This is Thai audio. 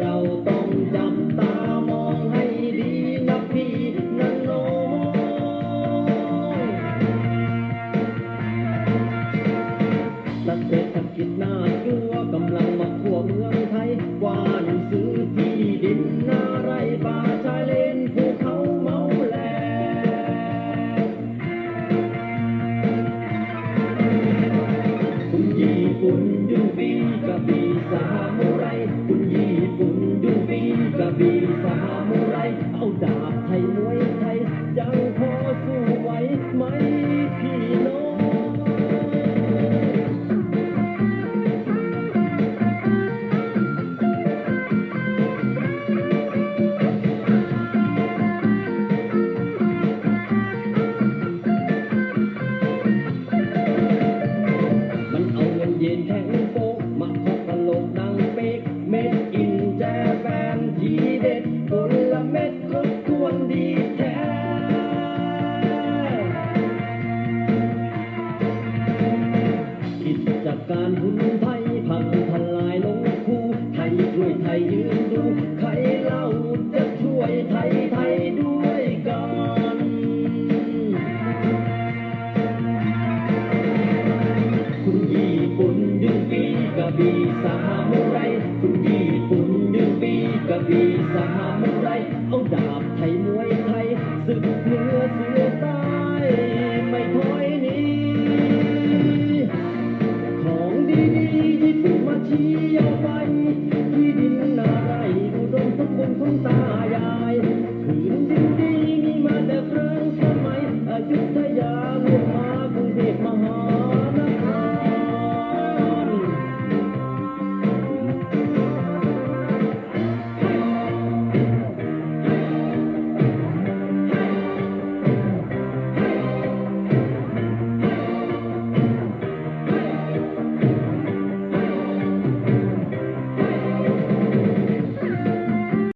เราต้องจับตามองให้ดีนะพี่นะน้องนักเศรกิจหน้าจัวกำลังมาทั่เมืองไทยกวานซื้อที่ดินนาไร่ป่าชายเลนภูเขาเมาแลคุณญี่ปุ่นยุโรปกระบี่สาม ไกิจการหุ้นไทยพังทลายลงคู่ไทยช่วยไทยยืนดูใครเล่าจะช่วยไทยไทยด้วยกันคุณญี่ปุ่นดึงปีกระบี่สามุไรคุณญี่ปุ่นดึงปีกระบี่สามุไรเอาดาบไทยมวยไทยศึกเหนือ